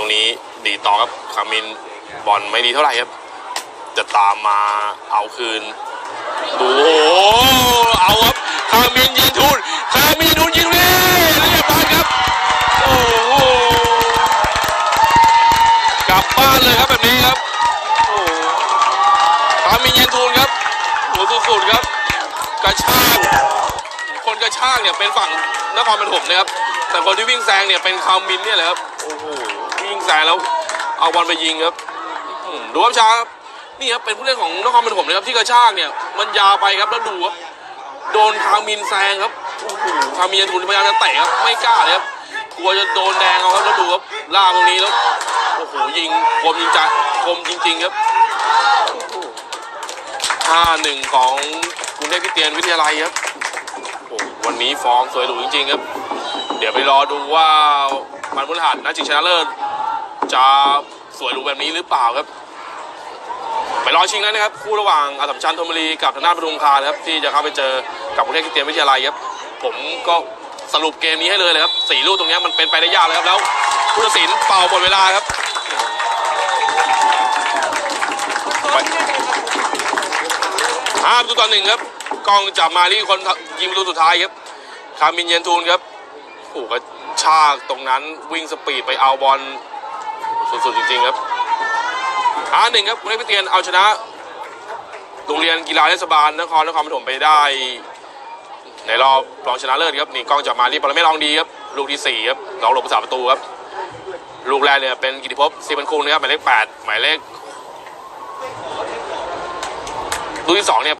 ตรงนี้ดีต่อครับคามินบอลไม่ดีเท่าไหร่ครับ จะตามมาเอาคืนดูโอ้โหเอาครับคามินยิงทุนคามินทุนยิงเลยเรียบร้อยครับโอ้โหกลับบ้านเลยครับแบบนี้ครับโอ้คามินยิงทุนครับโหัวสุดๆครับกระชากคนกระชากเนี่ยเป็นฝั่งนครปฐมนะครับ แต่คนที่วิ่งแซงเนี่ยเป็นคามินเนี่ยแหละครับโอ้โหวิ่งแซงแล้วเอาบอลไปยิงครับดูครับช้าครับนี่ครับเป็นผู้เล่นของนครปฐมนะครับที่กระชากเนี่ยมันยาวไปครับแล้วดูครับโดนคามินแซงครับโอ้โหคามินทุนพยายามจะเตะครับไม่กล้าเลยครับกลัวจะโดนแดงเอาครับแล้วดูครับล่าตรงนี้แล้วโอ้โหยิงคมจริงจังคมจริง ๆครับห้าหนึ่งของกรุงเทพคริสเตียนวิทยาลัยครับ นี้ฟอร์มสวยหรูจริง ๆ ครับ เดี๋ยวไปรอดูว่ามันพุทธหัสนัดชิงชนะเลิศจะสวยหรูแบบนี้หรือเปล่าครับ ไปรอชิงแล้วนะครับ คู่ระหว่างอาสัมชัญธนบุรีกับทางด้านปทุมคานะครับ ที่จะเข้าไปเจอกับกรุงเทพคริสเตียนวิทยาลัยครับ ผมก็สรุปเกมนี้ให้เลยเลยครับสี่ลูกตรงนี้มันเป็นไปได้ยากเลยครับแล้วผู้ตัดสินเป่าหมดเวลาครับห้าประตูต่อหนึ่งครับกล้องจับมาที่คนยิงประตูสุดท้ายครับ คามินเยนทูนครับโอ้โหกระชากตรงนั้นวิ่งสปีดไปเอาบอลสุดๆจริงๆครับอาหนึ่งครับกรุงเทพคริสเตียนเอาชนะ โรงเรียนกีฬาเทศบาลนครนครปฐมไปได้ ในรอบรองชนะเลิศครับนี่กล้องจับมาที่ปรเมศรองดีครับลูกที่สี่ครับน้องหลบประสาประตูครับ ลูกแรกเนี่ยเป็นกิติภพซีบันคุงนะครับหมายเลขแปดหมายเลขลูกที่สองเนี่ย